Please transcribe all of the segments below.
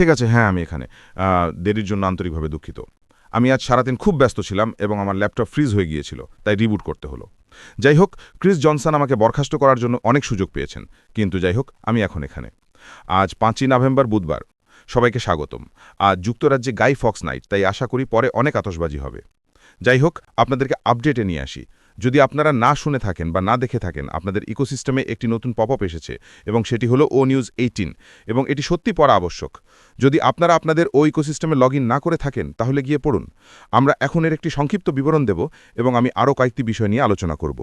ঠিক আছে হ্যাঁ আমি এখানে। দেরির জন্য আন্তরিকভাবে দুঃখিত। আমি আজ সারাদিন খুব ব্যস্ত ছিলাম এবং আমার ল্যাপটপ ফ্রিজ হয়ে গিয়েছিল, তাই রিবুট করতে হলো। যাই হোক, ক্রিস জনসন আমাকে বরখাস্ত করার জন্য অনেক সুযোগ পেয়েছেন, কিন্তু যাই হোক, আমি এখন এখানে। আজ পাঁচই নভেম্বর বুধবার, সবাইকে স্বাগতম। আজ যুক্তরাজ্যে গাই ফক্স নাইট তাই আশা করি পরে অনেক আতশবাজি হবে। যাই হোক, আপনাদেরকে আপডেটে নিয়ে আসি। যদি আপনারা না শুনে থাকেন বা না দেখে থাকেন, আপনাদের ইকোসিস্টেমে একটি নতুন পপ আপ এসেছে এবং সেটি হলো ও নিউজ এইটিন এবং এটি সত্যি পড়া আবশ্যক। যদি আপনারা আপনাদের ও ইকোসিস্টেমে লগ না করে থাকেন, তাহলে গিয়ে পড়ুন। আমরা এখন এর একটি সংক্ষিপ্ত বিবরণ দেব এবং আমি আরও কয়েকটি বিষয় নিয়ে আলোচনা করব।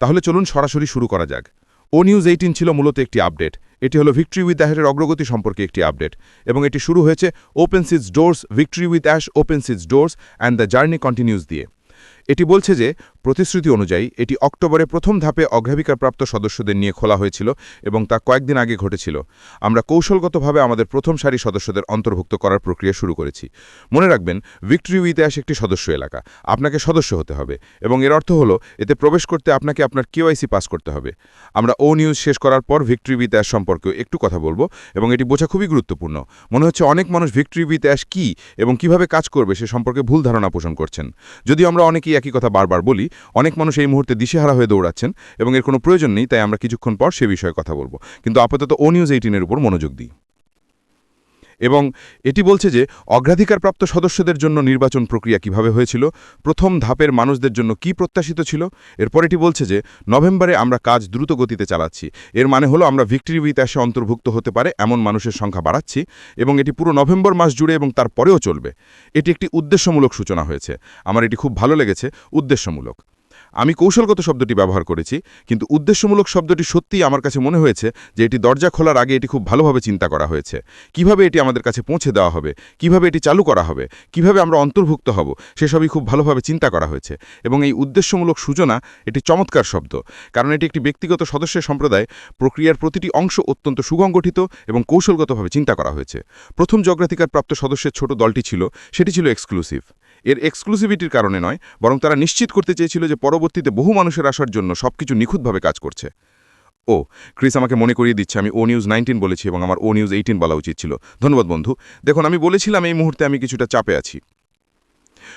তাহলে চলুন সরাসরি শুরু করা যাক। ও নিউজ এইটিন ছিল মূলত একটি আপডেট। এটি হলো ভিক্টরি উইথ অ্যাশের অগ্রগতি সম্পর্কে একটি আপডেট এবং এটি শুরু হয়েছে open seas doors victory with ash open seas doors and the journey continues দিয়ে। এটি বলছে যে প্রতিশ্রুতি অনুযায়ী, এটি অক্টোবরে প্রথম ধাপে অগ্রাধিকারপ্রাপ্ত সদস্যদের নিয়ে খোলা হয়েছিল এবং তা কয়েকদিন আগে ঘটেছিল। আমরা কৌশলগতভাবে আমাদের প্রথম সারি সদস্যদের অন্তর্ভুক্ত করার প্রক্রিয়া শুরু করেছি। মনে রাখবেন, ভিক্টরি উইথ একটি সদস্য এলাকা। আপনাকে সদস্য হতে হবে এবং এর অর্থ হলো, এতে প্রবেশ করতে আপনাকে আপনার কেওয়াইসি পাস করতে হবে। আমরা ও নিউজ শেষ করার পর ভিক্টরি অ্যাশ সম্পর্কেও একটু কথা বলব এবং এটি বোঝা খুবই গুরুত্বপূর্ণ। মনে হচ্ছে অনেক মানুষ ভিক্টরি অ্যাশ কী এবং কীভাবে কাজ করবে সে সম্পর্কে ভুল ধারণা পোষণ করছেন। যদিও আমরা অনেকেই একই কথা বারবার বলি অনেক মানুষ এই মুহূর্তে দিশেহারা হয়ে দৌড়াচ্ছেন এবং এর কোনো প্রয়োজন নেই, তাই আমরা কিছুক্ষণ পর সে বিষয়ে কথা বলব। কিন্তু আপাতত ও নিউজ এইটিনের উপর মনোযোগ দিই। এবং এটি বলছে যে অগ্রাধিকারপ্রাপ্ত সদস্যদের জন্য নির্বাচন প্রক্রিয়া কীভাবে হয়েছিল, প্রথম ধাপের মানুষদের জন্য কি প্রত্যাশিত ছিল, এরপর এটি বলছে যে নভেম্বরে আমরা কাজ দ্রুত গতিতে চালাচ্ছি। এর মানে হলো আমরা ভিক্টরি উইথ অন্তর্ভুক্ত হতে পারে, এমন মানুষের সংখ্যা বাড়াচ্ছি এবং এটি পুরো নভেম্বর মাস জুড়ে এবং তারপরেও চলবে। এটি একটি উদ্দেশ্যমূলক সূচনা হয়েছে। আমার এটি খুব ভালো লেগেছে, উদ্দেশ্যমূলক। আমি কৌশলগত শব্দটি ব্যবহার করেছি, কিন্তু উদ্দেশ্যমূলক শব্দটি সত্যিই আমার কাছে মনে হয়েছে যে এটি দরজা খোলার আগে এটি খুব ভালোভাবে চিন্তা করা হয়েছে। কীভাবে এটি আমাদের কাছে পৌঁছে দেওয়া হবে? কীভাবে এটি চালু করা হবে? কীভাবে আমরা অন্তর্ভুক্ত হব? সেসবই খুব ভালোভাবে চিন্তা করা হয়েছে এবং এই উদ্দেশ্যমূলক সূচনা এটি চমৎকার শব্দ, কারণ এটি একটি ব্যক্তিগত সদস্যের সম্প্রদায়, প্রক্রিয়ার প্রতিটি অংশ অত্যন্ত সুগঙ্গঠিত এবং কৌশলগতভাবে চিন্তা করা হয়েছে। প্রথম জগ্রাধিকার প্রাপ্ত সদস্যের ছোট দলটি ছিল, সেটি ছিল এক্সক্লুসিভ এর এক্সক্লুসিভিটির কারণে নয়, বরং তারা নিশ্চিত করতে চেয়েছিল যে পরবর্তীতে বহু মানুষের আসার জন্য সব কিছু নিখুঁতভাবে কাজ করছে। ও, ক্রিস আমাকে মনে করিয়ে দিচ্ছে, আমি ও নিউজ নাইনটিন বলেছি এবং আমার ও নিউজ এইটিন বলা উচিত ছিল। ধন্যবাদ বন্ধু। দেখুন, আমি বলেছিলাম এই মুহূর্তে আমি কিছুটা চাপে আছি।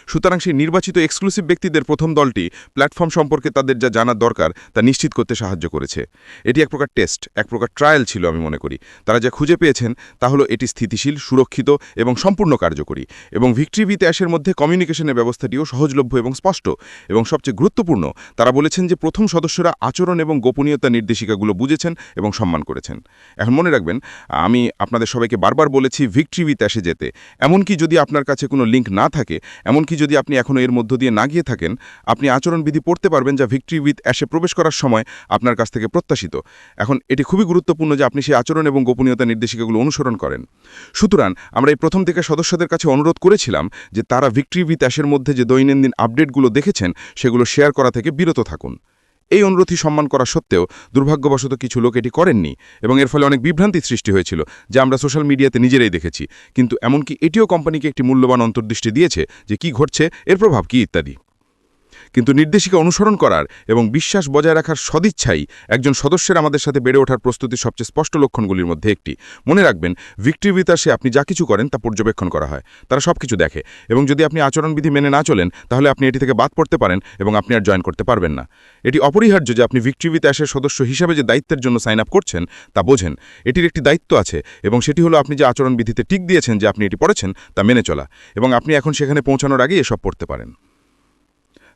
সুতরাং সেই নির্বাচিত এক্সক্লুসিভ ব্যক্তিদের প্রথম দলটি প্ল্যাটফর্ম সম্পর্কে তাদের যা জানার দরকার, তা নিশ্চিত করতে সাহায্য করেছে। এটি এক প্রকার টেস্ট এক প্রকার ট্রায়াল ছিল আমি মনে করি। তারা যা খুঁজে পেয়েছেন, তা হলো এটি স্থিতিশীল, সুরক্ষিত এবং সম্পূর্ণ কার্যকরী এবং ভিক্টরি ভিত মধ্যে কমিউনিকেশনের ব্যবস্থাটিও সহজলভ্য এবং স্পষ্ট এবং সবচেয়ে গুরুত্বপূর্ণ, তারা বলেছেন যে প্রথম সদস্যরা আচরণ এবং গোপনীয়তা নির্দেশিকাগুলো বুঝেছেন এবং সম্মান করেছেন। এখন মনে রাখবেন, আমি আপনাদের সবাইকে বারবার বলেছি ভিক্টরি ভিত যেতে। এমনকি যদি আপনার কাছে কোনো লিঙ্ক না থাকে এমনকি যদি আপনি এখনও এর মধ্য দিয়ে না গিয়ে থাকেন, আপনি আচরণবিধি পড়তে পারবেন যা ভিক্টরি উইথ অ্যাশে প্রবেশ করার সময় আপনার কাছ থেকে প্রত্যাশিত। এখন এটি খুবই গুরুত্বপূর্ণ যে আপনি সেই আচরণ এবং গোপনীয়তা নির্দেশিকাগুলো অনুসরণ করেন। সুতরাং আমরা এই প্রথম থেকে সদস্যদের কাছে অনুরোধ করেছিলাম যে তারা ভিক্টরি উইথ অ্যাশের মধ্যে যে দৈনন্দিন আপডেটগুলো দেখেছেন, সেগুলো শেয়ার করা থেকে বিরত থাকুন। এই অনুরোধই সম্মান করা সত্ত্বেও দুর্ভাগ্যবশত কিছু লোক এটি করেননি এবং এর ফলে অনেক বিভ্রান্তি সৃষ্টি হয়েছিল, যা আমরা সোশ্যাল মিডিয়াতে নিজেরাই দেখেছি। কিন্তু এমনকি এটিও কোম্পানিকে একটি মূল্যবান অন্তর্দৃষ্টি দিয়েছে যে কি ঘটছে, এর প্রভাব কি ইত্যাদি। কিন্তু নির্দেশিকা অনুসরণ করার এবং বিশ্বাস বজায় রাখার সদিচ্ছাই একজন সদস্যের আমাদের সাথে বেড়ে ওঠার প্রস্তুতির সবচেয়ে স্পষ্ট লক্ষণগুলির মধ্যে একটি। মনে রাখবেন ভিক্টরি বিতাসে আপনি যা কিছু করেন তা পর্যবেক্ষণ করা হয়, তারা সব কিছু দেখে এবং যদি আপনি আচরণবিধি মেনে না চলেন, তাহলে আপনি এটি থেকে বাদ পড়তে পারেন এবং আপনি আর জয়েন করতে পারবেন না। এটি অপরিহার্য যে আপনি ভিক্টরি বিতাসের সদস্য হিসাবে যে দায়িত্বের জন্য সাইন আপ করছেন, তা বোঝেন। এটির একটি দায়িত্ব আছে এবং সেটি হলো আপনি যে আচরণবিধিতে টিক দিয়েছেন, যে আপনি এটি পড়েছেন, তা মেনে চলা এবং আপনি এখন সেখানে পৌঁছানোর আগেই এসব পড়তে পারেন।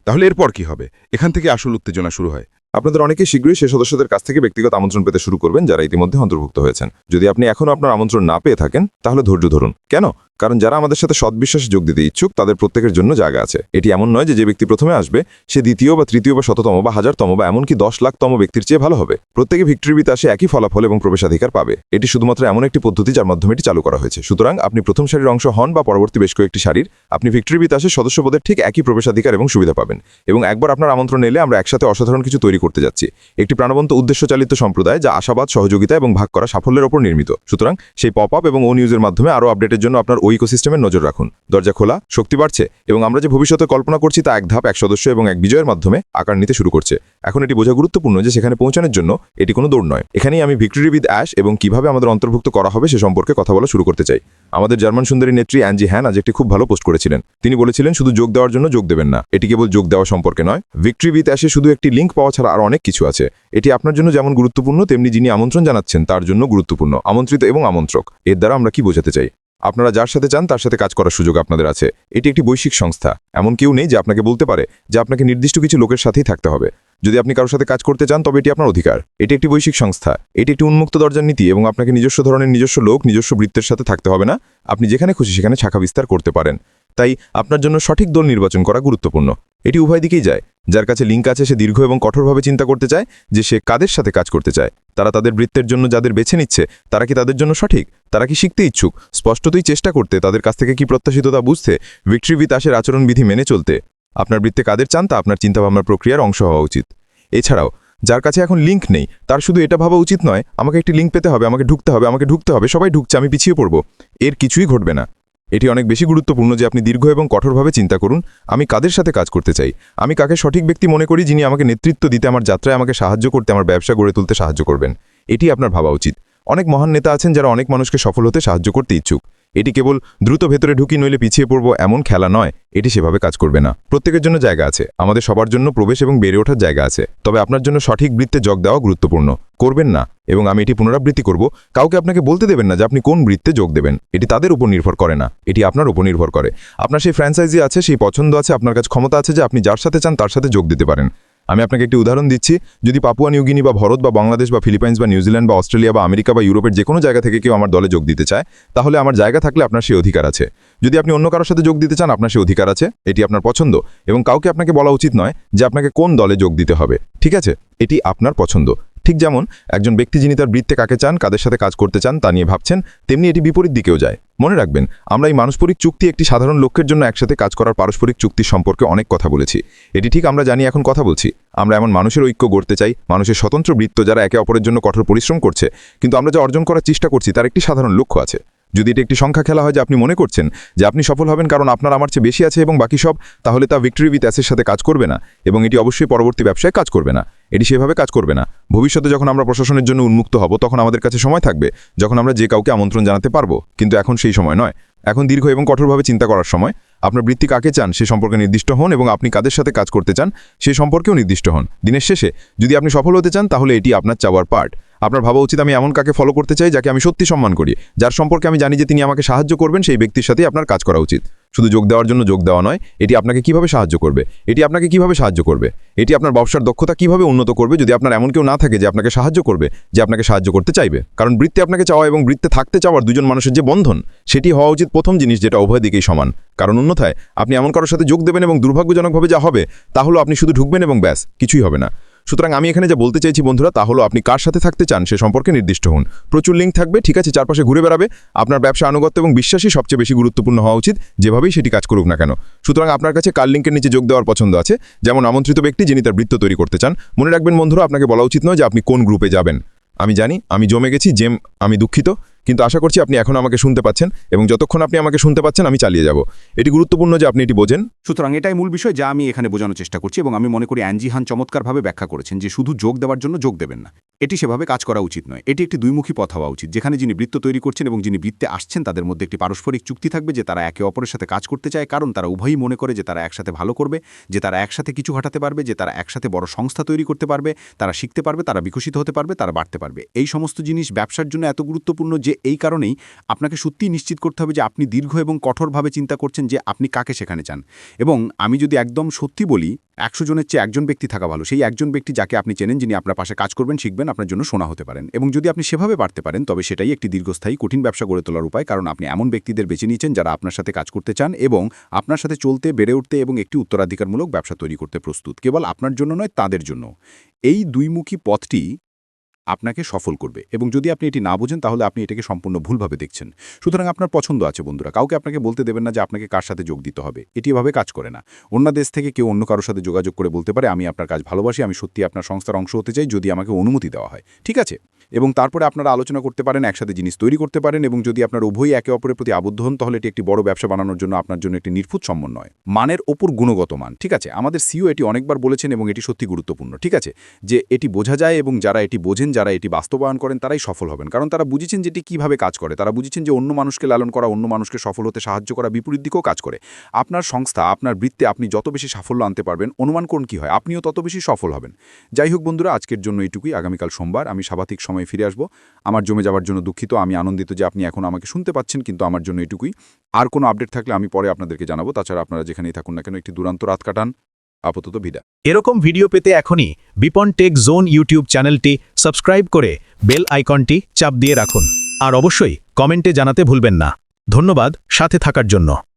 তাহলে এরপর কি হবে? এখান থেকে আসল উত্তেজনা শুরু হয়। আপনাদের অনেকে শীঘ্রই সে সদস্যদের কাছ থেকে ব্যক্তিগত আমন্ত্রণ পেতে শুরু করবেন যারা ইতিমধ্যে অন্তর্ভুক্ত হয়েছেন। যদি আপনি এখনও আপনার আমন্ত্রণ না পেয়ে থাকেন, তাহলে ধৈর্য ধরুন। কেন? কারণ যারা আমাদের সাথে সদ্বিশ্বাসে যোগ দিতে ইচ্ছুক, তাদের প্রত্যেকের জন্য জায়গা আছে। এটি এমন নয় যে যে ব্যক্তি প্রথমে আসবে, সে দ্বিতীয় বা তৃতীয় বা শততম বা হাজারতম বা এমনকি দশ লাখতম ব্যক্তির চেয়ে ভালো হবে। প্রত্যেকে ভিক্টরিবিতে আসে একই ফলাফল এবং প্রবেশাধিকার পাবে। এটি শুধুমাত্র এমন একটি পদ্ধতি যার মাধ্যমে এটি চালু করা হয়েছে। সুতরাং আপনি প্রথম সারির অংশ হন বা পরবর্তী বেশ কয়েকটি সারির, আপনি ভিক্টরিবিতে আসে সদস্যপদের ঠিক একই প্রবেশাধিকার এবং সুবিধা পাবেন। এবং একবার আপনার আমন্ত্রণ এলে আমরা একসাথে অসাধারণ কিছু তৈরি করতে যাচ্ছি। একটি প্রাণবন্ত উদ্দেশ্যচালিত সম্প্রদায় যা আশাবাদ, সহযোগিতা এবং ভাগ করা সাফল্যের ওপর নির্মিত। সুতরাং সেই পপ আপ এবং ও নিউজের মাধ্যমে আরও আপডেটের জন্য আপনার ওই ইকোসিস্টেমের নজর রাখুন। দরজা খোলা, শক্তি বাড়ছে এবং আমরা যে ভবিষ্যতে কল্পনা করছি তা এক ধাপ, এক সদস্য এবং এক বিজয়ের মাধ্যমে আকার নিতে শুরু করছে। এখন এটি বোঝা গুরুত্বপূর্ণ যে সেখানে পৌঁছানোর জন্য এটি কোনো দৌড় নয়। এখানেই আমি ভিক্টরি উইথ অ্যাশ এবং কীভাবে আমাদের অন্তর্ভুক্ত করা হবে সে সম্পর্কে কথা বলা শুরু করতে চাই। আমাদের জার্মান সুন্দরী নেত্রী অ্যাঞ্জি হ্যান আজ একটি খুব ভালো পোস্ট করেছিলেন। তিনি বলেছিলেন, শুধু যোগ দেওয়ার জন্য যোগ দেবেন না, এটি কেবল যোগ দেওয়া সম্পর্কে নয়। ভিক্টরি উইথ অ্যাশে শুধু একটি লিঙ্ক পাওয়া ছাড়া আর অনেক কিছু আছে। এটি আপনার জন্য যেমন গুরুত্বপূর্ণ, তেমনি যিনি আমন্ত্রণ জানাচ্ছেন তার জন্য গুরুত্বপূর্ণ। আমন্ত্রিত এবং আমন্ত্রক, এর দ্বারা আমরা কি বোঝাতে চাই? আপনারা যার সাথে চান তার সাথে কাজ করার সুযোগ আপনাদের আছে। এটি একটি বৈশ্বিক সংস্থা। এমন কেউ নেই যে আপনাকে বলতে পারে যে আপনাকে নির্দিষ্ট কিছু লোকের সাথেই থাকতে হবে। যদি আপনি কারোর সাথে কাজ করতে চান, তবে এটি আপনার অধিকার। এটি একটি বৈশ্বিক সংস্থা। এটি একটি উন্মুক্ত দরজার নীতি এবং আপনাকে নিজস্ব ধরনের নিজস্ব লোক, নিজস্ব বৃত্তের সাথে থাকতে হবে না। আপনি যেখানে খুশি সেখানে শাখা বিস্তার করতে পারেন। তাই আপনার জন্য সঠিক দল নির্বাচন করা গুরুত্বপূর্ণ। এটি উভয় দিকেই যায়। যার কাছে লিঙ্ক আছে, সে দীর্ঘ এবং কঠোরভাবে চিন্তা করতে চায় যে সে কাদের সাথে কাজ করতে চায়। তারা তাদের বৃত্তের জন্য যাদের বেছে নিচ্ছে, তারা কি তাদের জন্য সঠিক? তারা কি শিখতে ইচ্ছুক? স্পষ্টতই চেষ্টা করতে, তাদের কাছ থেকে কি প্রত্যাশিত তা বুঝতে ভিক্টরি বিতাসের আচরণবিধি মেনে চলতে। আপনার বৃত্তে কাদের চান তা আপনার চিন্তাভাবনার প্রক্রিয়ার অংশ হওয়া উচিত। এছাড়াও, যার কাছে এখন লিঙ্ক নেই, তার শুধু এটা ভাবা উচিত নয়, আমাকে একটি লিঙ্ক পেতে হবে, আমাকে ঢুকতে হবে, আমাকে ঢুকতে হবে, সবাই ঢুকছে, আমি পিছিয়ে পড়ব। এর কিছুই ঘটবে না। এটি অনেক বেশি গুরুত্বপূর্ণ যে আপনি দীর্ঘ এবং কঠোরভাবে চিন্তা করুন। আমি কাদের সাথে কাজ করতে চাই? আমি কাকে সঠিক ব্যক্তি মনে করি যিনি আমাকে নেতৃত্ব দিতে, আমার যাত্রায় আমাকে সাহায্য করতে, আমার ব্যবসা গড়ে তুলতে সাহায্য করবেন? এটি আপনার ভাবা উচিত। অনেক মহান নেতা আছেন যারা অনেক মানুষকে সফল হতে সাহায্য করতে ইচ্ছুক। এটি কেবল দ্রুত ভেতরে ঢুকি নইলে পিছিয়ে পড়ব এমন খেলা নয়, এটি সেভাবে কাজ করবে না। প্রত্যেকের জন্য জায়গা আছে, আমাদের সবার জন্য প্রবেশ এবং বেড়ে ওঠার জায়গা আছে। তবে আপনার জন্য সঠিক বৃত্তে যোগ দেওয়া গুরুত্বপূর্ণ। করবেন না, এবং আমি এটি পুনরাবৃত্তি করব। কাউকে আপনাকে বলতে দেবেন না যে আপনি কোন বৃত্তে যোগ দেবেন। এটি তাদের উপর নির্ভর করে না, এটি আপনার উপর নির্ভর করে। আপনার সেই ফ্র্যাঞ্চাইজি আছে, সেই পছন্দ আছে, আপনার কাছে ক্ষমতা আছে যে আপনি যার সাথে চান তার সাথে যোগ দিতে পারেন। আমি আপনাকে একটি উদাহরণ দিচ্ছি। যদি পাপুয়া নিউগিনি বা ভারত বা বাংলাদেশ বা ফিলিপাইন্স বা নিউজিল্যান্ড বা অস্ট্রেলিয়া বা আমেরিকা বা ইউরোপের যে কোনো জায়গা থেকে কেউ আমার দলে যোগ দিতে চায়, তাহলে আমার জায়গা থাকলে আপনার সেই অধিকার আছে। যদি আপনি অন্য কারোর সাথে যোগ দিতে চান, আপনার সেই অধিকার আছে। এটি আপনার পছন্দ এবং কাউকে আপনাকে বলা উচিত নয় যে আপনাকে কোন দলে যোগ দিতে হবে। ঠিক আছে? এটি আপনার পছন্দ। ঠিক যেমন একজন ব্যক্তি যিনি তার বৃত্তে কাকে চান, কাদের সাথে কাজ করতে চান তা নিয়ে ভাবছেন, তেমনি এটি বিপরীত দিকেও যায়। মনে রাখবেন, আমরা এই মানসপরিক চুক্তি একটি সাধারণ লক্ষ্যের জন্য একসাথে কাজ করার পারস্পরিক চুক্তি সম্পর্কে অনেক কথা বলেছি। এটি ঠিক আমরা জানি এখন কথা বলছি। আমরা এমন মানুষের ঐক্য গড়তে চাই, মানুষের স্বতন্ত্র বৃত্ত যারা একে অপরের জন্য কঠোর পরিশ্রম করছে, কিন্তু আমরা যা অর্জন করার চেষ্টা করছি তার একটি সাধারণ লক্ষ্য আছে। যদি এটি একটি সংখ্যা খেলা হয় যে আপনি মনে করছেন যে আপনি সফল হবেন কারণ আপনার আমার চেয়ে বেশি আছে এবং বাকি সব, তাহলে তা ভিক্টরি উইথ অ্যাসের সাথে কাজ করবে না এবং এটি অবশ্যই পরবর্তী ব্যবসায় কাজ করবে না। এটি সেভাবে কাজ করবে না। ভবিষ্যতে যখন আমরা প্রশাসনের জন্য উন্মুক্ত হব, তখন আমাদের কাছে সময় থাকবে, যখন আমরা যে কাউকে আমন্ত্রণ জানাতে পারব। কিন্তু এখন সেই সময় নয়। এখন দীর্ঘ এবং কঠোরভাবে চিন্তা করার সময়। আপনার বৃত্তি কাকে চান সে সম্পর্কে নির্দিষ্ট হন এবং আপনি কাদের সাথে কাজ করতে চান সে সম্পর্কেও নির্দিষ্ট হন। দিনের শেষে, যদি আপনি সফল হতে চান, তাহলে এটি আপনার চাওয়ার পার্ট আপনার ভাবা উচিত, আমি এমন কাকে ফলো করতে চাই যাকে আমি সত্যি সম্মান করি, যার সম্পর্কে আমি জানি যে তিনি আমাকে সাহায্য করবেন, সেই ব্যক্তির সাথেই আপনার কাজ করা উচিত। শুধু যোগ দেওয়ার জন্য যোগ দেওয়া নয়, এটি আপনাকে কীভাবে সাহায্য করবে? এটি আপনাকে কীভাবে সাহায্য করবে? এটি আপনার ব্যবসার দক্ষতা কীভাবে উন্নত করবে যদি আপনার এমন কেউ না থাকে যে আপনাকে সাহায্য করবে, যে আপনাকে সাহায্য করতে চাইবে? কারণ বৃত্তে আপনাকে চাওয়া এবং বৃত্তে থাকতে চাওয়ার দুজন মানুষের যে বন্ধন, সেটি হওয়া উচিত প্রথম জিনিস যেটা উভয় দিকেই সমান। কারণ অন্যথায় আপনি এমন কারোর সাথে যোগ দেবেন এবং দুর্ভাগ্যজনকভাবে যা হবে তা হলো আপনি শুধু ঢুকবেন এবং ব্যাস, কিছুই হবে না। সুতরাং আমি এখানে যা বলতে চাইছি বন্ধুরা তা হলো আপনি কার সাথে থাকতে চান সে সম্পর্কে নির্দিষ্ট হন। প্রচুর লিঙ্ক থাকবে, ঠিক আছে, চারপাশে ঘুরে বেড়াবে। আপনার ব্যবসা আনুগত্য এবং বিশ্বাসই সবচেয়ে বেশি গুরুত্বপূর্ণ হওয়া উচিত, যেভাবেই সেটি কাজ করুক না কেন। সুতরাং আপনার কাছে কার লিঙ্কের নিচে যোগ দেওয়ার পছন্দ আছে, যেমন আমন্ত্রিত ব্যক্তি যিনি তার বৃত্ত তৈরি করতে চান। মনে রাখবেন বন্ধুরা, আপনাকে বলা উচিত নয় যে আপনি কোন গ্রুপে যাবেন। আমি জানি, আমি জমে গেছি, জেম, আমি দুঃখিত। কিন্তু আশা করছি আপনি এখন আমাকে শুনতে পাচ্ছেন এবং যতক্ষণ আপনি আমাকে শুনতে পাচ্ছেন, আমি চালিয়ে যাব। এটি গুরুত্বপূর্ণ যে আপনি এটি বোঝেন। সুতরাং এটাই মূল বিষয় যা আমি এখানে বোঝানোর চেষ্টা করছি এবং আমি মনে করি অ্যানজি হান চমৎকারভাবে ব্যাখ্যা করেছেন যে শুধু যোগ দেওয়ার জন্য যোগ দেবেন না, এটি সেভাবে কাজ করা উচিত নয়। এটি একটি দুইমুখী পথ হওয়া উচিত, যেখানে যিনি বৃত্ত তৈরি করছেন এবং যিনি বৃত্তে আসছেন, তাদের মধ্যে একটি পারস্পরিক চুক্তি থাকবে যে তারা একে অপরের সাথে কাজ করতে চায়, কারণ তারা উভয়ই মনে করে যে তারা একসাথে ভালো করবে, যে তারা একসাথে কিছু ঘটাতে পারবে, যে তারা একসাথে বড় সংস্থা তৈরি করতে পারবে, তারা শিখতে পারবে, তারা বিকশিত হতে পারবে, তারা বাড়তে পারবে। এই সমস্ত জিনিস ব্যবসার জন্য এত গুরুত্বপূর্ণ যে এই কারণেই আপনাকে সত্যিই নিশ্চিত করতে হবে যে আপনি দীর্ঘ এবং কঠোরভাবে চিন্তা করছেন যে আপনি কাকে সেখানে চান। এবং আমি যদি একদম সত্যি বলি, একশো জনের চেয়ে একজন ব্যক্তি থাকা ভালো। সেই একজন ব্যক্তি যাকে আপনি চেনেন, যিনি আপনার পাশে কাজ করবেন, শিখবেন, আপনার জন্য শোনা হতে পারেন। এবং যদি আপনি সেভাবে বাড়তে পারেন, তবে সেটাই একটি দীর্ঘস্থায়ী, কঠিন ব্যবসা গড়ে তোলার উপায়। কারণ আপনি এমন ব্যক্তিদের বেছে নিয়েছেন যারা আপনার সাথে কাজ করতে চান এবং আপনার সাথে চলতে, বেড়ে উঠতে এবং একটি উত্তরাধিকারমূলক ব্যবসা তৈরি করতে প্রস্তুত। কেবল আপনার জন্য নয়, তাদের জন্য। এই দুইমুখী পথটি আপনাকে সফল করবে। এবং যদি আপনি এটি না বোঝেন, তাহলে আপনি এটাকে সম্পূর্ণ ভুলভাবে দেখছেন। সুতরাং আপনার পছন্দ আছে, বন্ধুরা। কাউকে আপনাকে বলতে দেবেন না যে আপনাকে কার সাথে যোগ দিতে হবে। এটি এভাবে কাজ করে না। অন্য দেশ থেকে কেউ অন্য কারোর সাথে যোগাযোগ করে বলতে পারে, আমি আপনার কাজ ভালোবাসি, আমি সত্যি আপনার সংস্থার অংশ হতে চাই যদি আমাকে অনুমতি দেওয়া হয়। ঠিক আছে? এবং তারপরে আপনারা আলোচনা করতে পারেন, একসাথে জিনিস তৈরি করতে পারেন এবং যদি আপনার উভয়ই একে অপরের প্রতি আবদ্ধ হন, তাহলে এটি একটি বড় ব্যবসা বানানোর জন্য আপনার জন্য একটি নির্ফুত সমন্বয় মানের ওপর গুণগত মান, ঠিক আছে? আমাদের সিও এটি অনেকবার বলেছেন এবং এটি সত্যি গুরুত্বপূর্ণ, ঠিক আছে? যে এটি বোঝা যায় এবং যারা এটি বোঝেন, যারা এটি বাস্তবায়ন করেন, তারাই সফল হবেন। কারণ তারা বুঝেছেন যেটি কীভাবে কাজ করে। তারা বুঝেছেন যে অন্য মানুষকে লালন করা, অন্য মানুষকে সফল হতে সাহায্য করা বিপরীত দিকেও কাজ করে। আপনার সংস্থা, আপনার বৃত্তে আপনি যত বেশি সাফল্য আনতে পারবেন, অনুমান করুন কি হয়? আপনিও তত বেশি সফল হবেন। যাই হোক বন্ধুরা, আজকের জন্য এটুকুই। আগামীকাল সোমবার, আমি স্বাভাবিক সময়ে ফিরে আসব। আমার জমে যাওয়ার জন্য দুঃখিত। আমি আনন্দিত যে আপনি এখন আমাকে শুনতে পাচ্ছেন, কিন্তু আমার জন্য এটুকুই। আর কোনো আপডেট থাকলে আমি পরে আপনাদেরকে জানাব। তাছাড়া আপনারা যেখানেই থাকুন না কেন, একটি দুরান্ত রাত কাটান। আপাতত বিদায়। এরকম ভিডিও পেতে এখনই বিপন টেক জোন ইউটিউব চ্যানেলটি সাবস্ক্রাইব করে বেল আইকনটি চাপ দিয়ে রাখুন। আর অবশ্যই কমেন্টে জানাতে ভুলবেন না। ধন্যবাদ, সাথে থাকার জন্য।